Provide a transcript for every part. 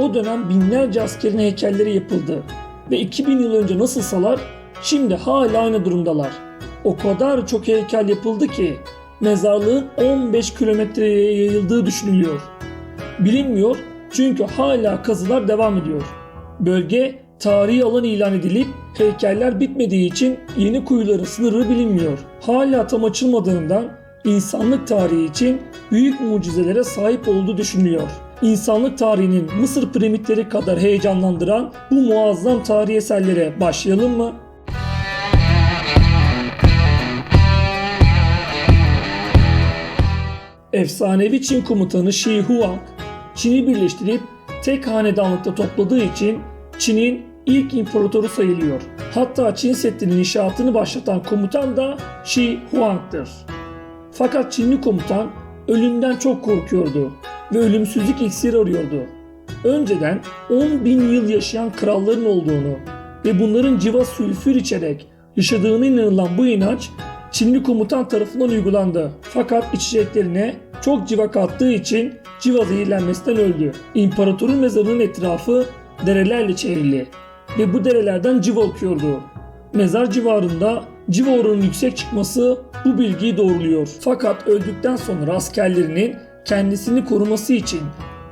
O dönem binlerce askerin heykelleri yapıldı ve 2000 yıl önce nasılsalar şimdi hala aynı durumdalar. O kadar çok heykel yapıldı ki mezarlığın 15 kilometreye yayıldığı düşünülüyor. Bilinmiyor çünkü hala kazılar devam ediyor. Bölge tarihi alan ilan edilip heykeller bitmediği için yeni kuyuların sınırı bilinmiyor. Hala tam açılmadığından insanlık tarihi için büyük mucizelere sahip olduğu düşünülüyor. İnsanlık tarihinin Mısır piramitleri kadar heyecanlandıran bu muazzam tarihi eserlere başlayalım mı? Efsanevi Çin komutanı Shi Huang, Çin'i birleştirip tek hanedanlıkta topladığı için Çin'in ilk imparatoru sayılıyor. Hatta Çin Seddi'nin inşaatını başlatan komutan da Shi Huang'dır. Fakat Çinli komutan ölümden çok korkuyordu ve ölümsüzlük iksiri arıyordu. Önceden 10 bin yıl yaşayan kralların olduğunu ve bunların civa sülfür içerek yaşadığına inanılan bu inanç Çinli komutan tarafından uygulandı. Fakat içeceklerine çok civa kattığı için civa zehirlenmesinden öldü. İmparatorun mezarının etrafı derelerle çevrili ve bu derelerden civa akıyordu. Mezar civarında civa oranının yüksek çıkması bu bilgiyi doğruluyor. Fakat öldükten sonra askerlerinin kendisini koruması için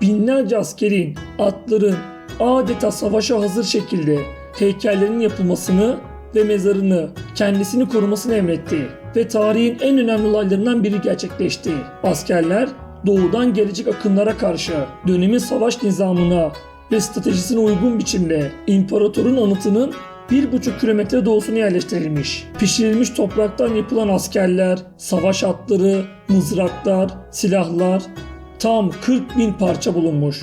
binlerce askerin, atların adeta savaşa hazır şekilde heykellerinin yapılmasını ve mezarını kendisini korumasını emretti ve tarihin en önemli olaylarından biri gerçekleşti. Askerler doğudan gelecek akınlara karşı dönemin savaş nizamına ve stratejisine uygun biçimde imparatorun anıtının 1,5 kilometre doğusuna yerleştirilmiş. Pişirilmiş topraktan yapılan askerler, savaş atları, mızraklar, silahlar tam 40 bin parça bulunmuş.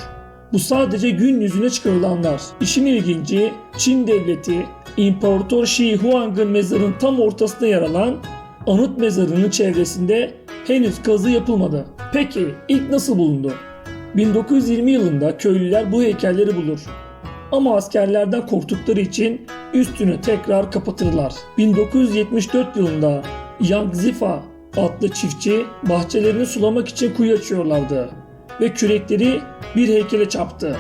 Bu sadece gün yüzüne çıkarılanlar. İşin ilginci Çin devleti İmparator Shi Huang'ın mezarının tam ortasında yer alan anıt mezarının çevresinde henüz kazı yapılmadı. Peki ilk nasıl bulundu? 1920 yılında köylüler bu heykelleri bulur. Ama askerlerden korktukları için üstünü tekrar kapatırlar. 1974 yılında Yang Zifa adlı çiftçi bahçelerini sulamak için kuyu açıyorlardı ve kürekleri bir heykele çarptı.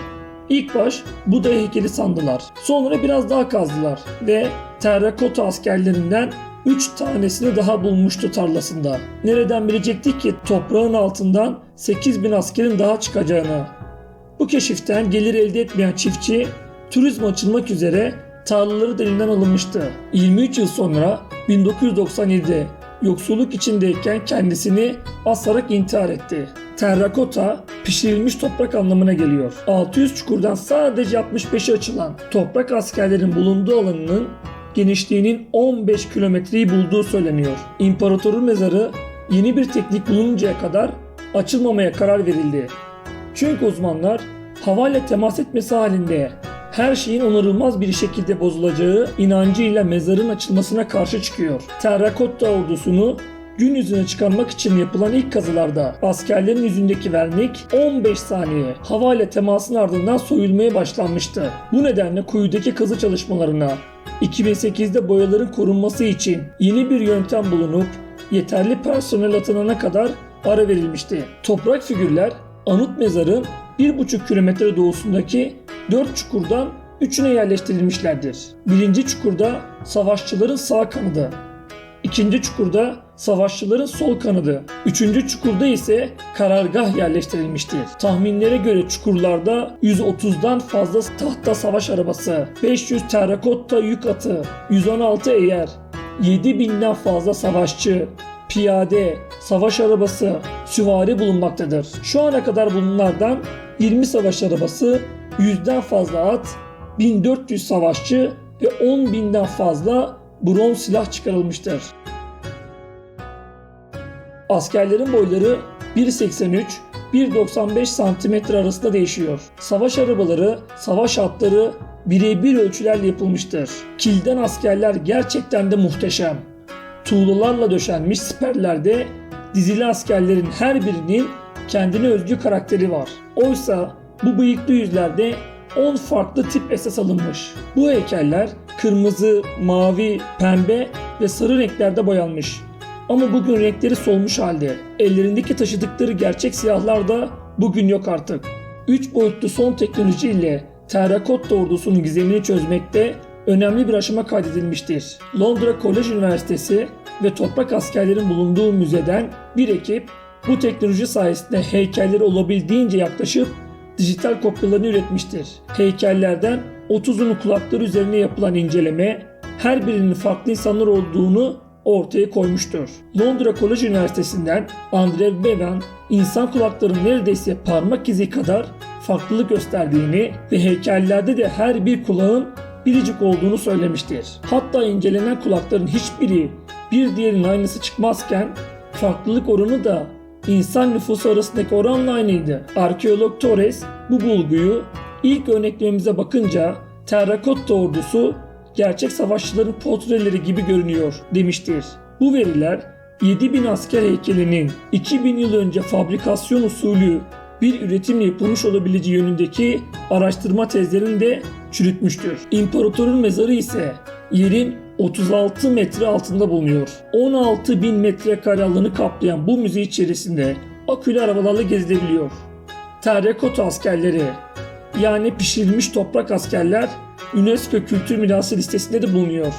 İlk baş Buda heykeli sandılar. Sonra biraz daha kazdılar ve terrakota askerlerinden 3 tanesini daha bulmuştu tarlasında. Nereden bilecektik ki toprağın altından 8000 askerin daha çıkacağını. Bu keşiften gelir elde etmeyen çiftçi turizm açılmak üzere tarlaları elinden alınmıştı. 23 yıl sonra 1997'de yoksulluk içindeyken kendisini asarak intihar etti. Terrakota pişirilmiş toprak anlamına geliyor. 600 çukurdan sadece 65'i açılan toprak askerlerin bulunduğu alanının genişliğinin 15 kilometreyi bulduğu söyleniyor. İmparatorun mezarı yeni bir teknik bulununcaya kadar açılmamaya karar verildi. Çünkü uzmanlar havayla temas etmesi halinde her şeyin onarılmaz bir şekilde bozulacağı inancıyla mezarın açılmasına karşı çıkıyor. Terrakotta ordusunu gün yüzüne çıkarmak için yapılan ilk kazılarda askerlerin yüzündeki vernik 15 saniye havayla temasın ardından soyulmaya başlanmıştı. Bu nedenle kuyudaki kazı çalışmalarına 2008'de boyaların korunması için yeni bir yöntem bulunup yeterli personel atanana kadar ara verilmişti. Toprak figürler anıt mezarın 1,5 kilometre doğusundaki 4 çukurdan 3'üne yerleştirilmişlerdir. Birinci çukurda savaşçıların sağ kanadı, ikinci çukurda savaşçıların sol kanadı, üçüncü çukurda ise karargah yerleştirilmiştir. Tahminlere göre çukurlarda 130'dan fazla tahta savaş arabası, 500 terrakotta yük atı, 116 eğer, 7000'den fazla savaşçı, piyade, savaş arabası, süvari bulunmaktadır. Şu ana kadar bulunanlardan 20 savaş arabası, 100'den fazla at, 1400 savaşçı ve 10.000'den fazla bronz silah çıkarılmıştır. Askerlerin boyları 1.83-1.95 santimetre arasında değişiyor. Savaş arabaları, savaş atları birebir ölçülerle yapılmıştır. Kilden askerler gerçekten de muhteşem. Tuğlalarla döşenmiş siperlerde dizili askerlerin her birinin kendine özgü karakteri var. Oysa bu bıyıklı yüzlerde 10 farklı tip esas alınmış. Bu heykeller kırmızı, mavi, pembe ve sarı renklerde boyanmış. Ama bugün renkleri solmuş halde. Ellerindeki taşıdıkları gerçek silahlar da bugün yok artık. 3 boyutlu son teknoloji ile terrakotta ordusunun gizemini çözmekte önemli bir aşama kaydedilmiştir. Londra College Üniversitesi ve toprak askerlerin bulunduğu müzeden bir ekip bu teknoloji sayesinde heykelleri olabildiğince yaklaşıp dijital kopyalarını üretmiştir. Heykellerden 30'unun kulakları üzerine yapılan inceleme her birinin farklı insanlar olduğunu ortaya koymuştur. Londra College Üniversitesi'nden Andrew Bevan, insan kulaklarının neredeyse parmak izi kadar farklılık gösterdiğini ve heykellerde de her bir kulağın biricik olduğunu söylemiştir. Hatta incelenen kulakların hiçbiri bir diğerinin aynısı çıkmazken farklılık oranı da insan nüfusu arasındaki oranla aynıydı. Arkeolog Torres bu bulguyu ilk örneklememize bakınca terrakotta ordusu gerçek savaşçıların portreleri gibi görünüyor demiştir. Bu veriler 7000 asker heykelinin 2000 yıl önce fabrikasyon usulü bir üretimle yapılmış olabileceği yönündeki araştırma tezlerini de çürütmüştür. İmparatorun mezarı ise yerin 36 metre altında bulunuyor. 16 bin metrekare alanı kaplayan bu müze içerisinde akülü arabalarla gezilebiliyor. Terrakota askerleri yani pişirilmiş toprak askerler UNESCO Kültür Mirası listesinde de bulunuyor.